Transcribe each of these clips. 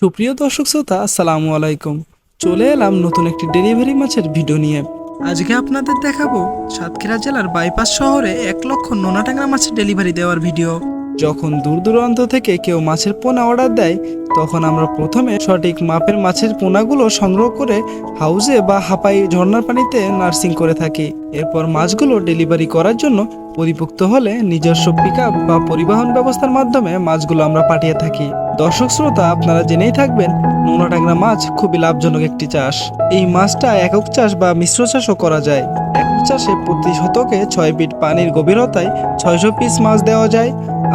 সুপ্রিয় দর্শক শ্রোতা, আসসালামু আলাইকুম। চলে এলাম নতুন একটি ডেলিভারি মাছের ভিডিও নিয়ে। আজকে আপনাদের দেখাবো সাতক্ষীরা জেলার বাইপাস শহরে এক লক্ষ নোনা ট্যাংরা মাছের ডেলিভারি দেওয়ার ভিডিও। যখন দূর দূরান্ত থেকে কেউ মাছের পোনা অর্ডার দেয়, তখন আমরা প্রথমে সঠিক মাপের মাছের পোনাগুলো সংগ্রহ করে হাউজে বা হাপাই ঝর্ণার পানিতে নার্সিং করে থাকি। এরপর মাছগুলো ডেলিভারি করার জন্য পরিপুক্ত হলে নিজস্ব পিক বা পরিবহন ব্যবস্থার মাধ্যমে মাছগুলো আমরা পাঠিয়ে থাকি। দর্শক শ্রোতা, আপনারা জেনেই থাকবেন, নোনা ট্যাংরা মাছ খুবই লাভজনক একটি চাষ। এই মাছটা একক চাষ বা মিশ্র চাষও করা যায়। একক চাষে প্রতি শতকে ছয় ফিট পানির গভীরতায় ছয়শো পিস মাছ দেওয়া যায়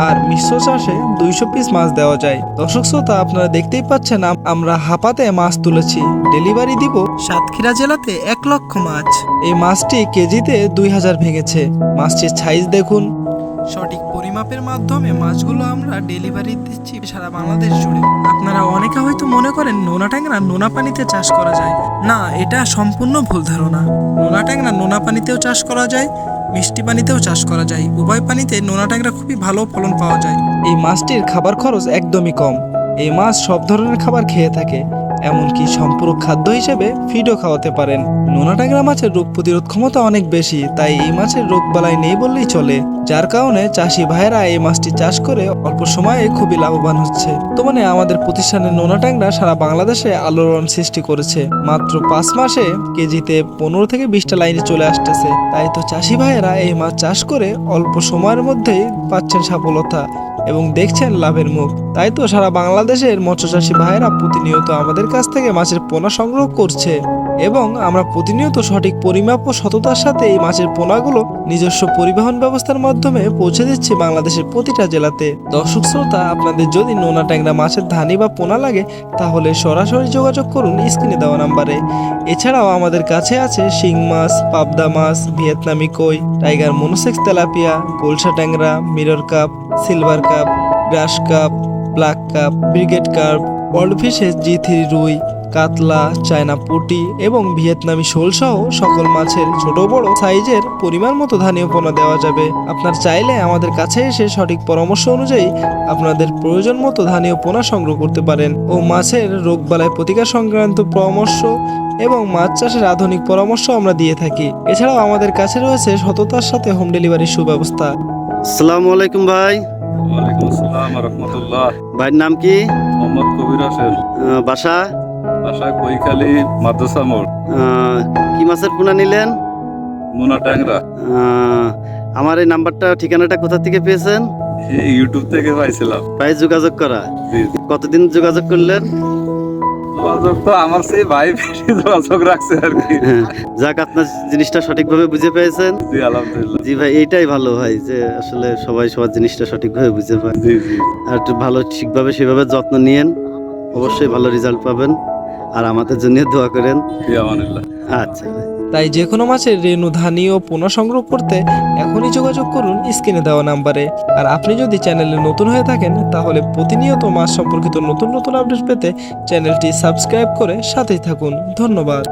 আর মিশ্র চাষে দুইশো পিস মাছ দেওয়া যায়। দর্শক শ্রোতা, আপনারা দেখতেই পাচ্ছেন আমরা হাপাতে মাছ তুলেছি। ডেলিভারি দিব সাতক্ষীরা জেলাতে এক লক্ষ মাছ। এই মাছটি কেজিতে দুই হাজার ভেঙেছে। মাছটির সাইজ দেখুন সঠিক পরিমাপের মাধ্যমে মাছগুলো আমরা ডেলিভারি দিচ্ছি সারা বাংলাদেশ জুড়ে। আপনারা অনেকে হয়তো মনে করেন নোনা ট্যাংরা নোনা পানিতে চাষ করা যায়। না, এটা সম্পূর্ণ ভুল ধারণা। নোনা ট্যাংরা নোনা পানিতেও চাষ করা যায়, মিষ্টি পানিতেও চাষ করা যায়। উভয় পানিতে নোনা ট্যাংরা খুবই ভালো ফলন পাওয়া যায়। এই মাছটির খাবার খরচ একদমই কম। এই মাছ সব ধরনের খাবার খেয়ে থাকে। এমনকি সম্পূরক খাদ্য হিসেবে ফিডও খাওয়াতে পারেন। নোনা ট্যাংরা মাছের রোগ প্রতিরোধ ক্ষমতা অনেক বেশি, তাই এই মাছের রোগ বালাই নেই বললেই চলে, যার কারণে চাষি ভাইয়েরা এই মাছটি চাষ করে অল্প সময়ে খুবই লাভবান হচ্ছে। তো মানে আমাদের প্রতিষ্ঠানের নোনা ট্যাংরা সারা বাংলাদেশে আলোড়ন সৃষ্টি করেছে। মাত্র পাঁচ মাসে কেজিতে পনেরো থেকে বিশটা লাইনে চলে আসতেছে। তাই তো চাষি ভাইয়েরা এই মাছ চাষ করে অল্প সময়ের মধ্যেই পাচ্ছেন সফলতা। এবং দেখছেন লাভের মুখ। তাই তো সারা বাংলাদেশের মৎস্য চাষী ভাইয়েরা প্রতিনিয়ত আমাদের কাছ থেকে মাছের পোনা সংগ্রহ করছে। এবং আমরা প্রতিনিয়ত সঠিক পরিমাপ ও সততার সাথে এই মাছের পোনাগুলো নিজস্ব পরিবহন ব্যবস্থার মাধ্যমে পৌঁছে দিচ্ছি বাংলাদেশের প্রতিটা জেলাতে। দর্শক শ্রোতা, আপনাদের যদি নোনা ট্যাংরা মাছের ধানি বা পোনা লাগে, তাহলে সরাসরি যোগাযোগ করুন স্ক্রিনে দেওয়া নাম্বারে। এছাড়াও আমাদের কাছে আছে শিং মাছ, পাবদা মাছ, ভিয়েতনামি কই, টাইগার মনোসেক্স তেলাপিয়া, গোলসা ট্যাংরা, mirror carp, silver carp, grass carp, black carp, brigade carp, world fishes G three রুই কাতলা চায়না পুটি এবং ভিয়েতনামি শোল সহ সকল মাছের ছোট বড় সাইজের পরিমাণ মতো ধানীয় পোনা দেওয়া যাবে। আপনার চাইলে আমাদের কাছে এসে সঠিক পরামর্শ অনুযায়ী আপনাদের প্রয়োজন মতো ধানীয় পোনা সংগ্রহ করতে পারেন ও মাছের রোগবালাই প্রতিকার সংক্রান্ত পরামর্শ এবং মাছ চাষের আধুনিক পরামর্শ আমরা দিয়ে থাকি। এছাড়াও আমাদের কাছে রয়েছে সততার সাথে হোম ডেলিভারির সুব্যবস্থা। আসসালামু আলাইকুম ভাই। ওয়ালাইকুম আসসালাম রহমতুল্লাহ। ভাইয়ের নাম কি? মোহাম্মদ কবির হোসেন। বাসা? বাসা কৈখালী মাদ্রাসা মোড়। কি মাছের পোনা নিলেন? মোনা ট্যাংরা। আমার এই নাম্বারটা ঠিকানাটা কোথা থেকে পেয়েছেন? ইউটিউব থেকে পাইছিলাম। ভাই যোগাযোগ করা। কতদিন যোগাযোগ করলেন? যোগাযোগ তো আমার সেই ভাই যোগাযোগ রাখছে আর কি। হ্যাঁ, যাক আপনার জিনিসটা সঠিকভাবে বুঝে পেয়েছেন। জি আলহামদুলিল্লাহ। জি ভাই এইটাই ভালো ভাই যে আসলে সবাই সবার জিনিসটা সঠিকভাবে বুঝে পায়। জি জি। আর ভালো ঠিকভাবে সেভাবে যত্ন নিয়েন। অবশ্যই ভালো রেজাল্ট পাবেন। আর আমাদের জন্য দোয়া করেন। আচ্ছা। তাই যে কোনো মাছের রেণু ধানি ও পোনা সংগ্রহ করতে এখনই যোগাযোগ করুন স্ক্রিনে দেওয়া নাম্বারে। আর আপনি যদি চ্যানেলে নতুন হয়ে থাকেন তাহলে প্রতিনিয়ত মাস সম্পর্কিত নতুন নতুন আপডেট পেতে চ্যানেলটি সাবস্ক্রাইব করে সাথেই থাকুন। ধন্যবাদ।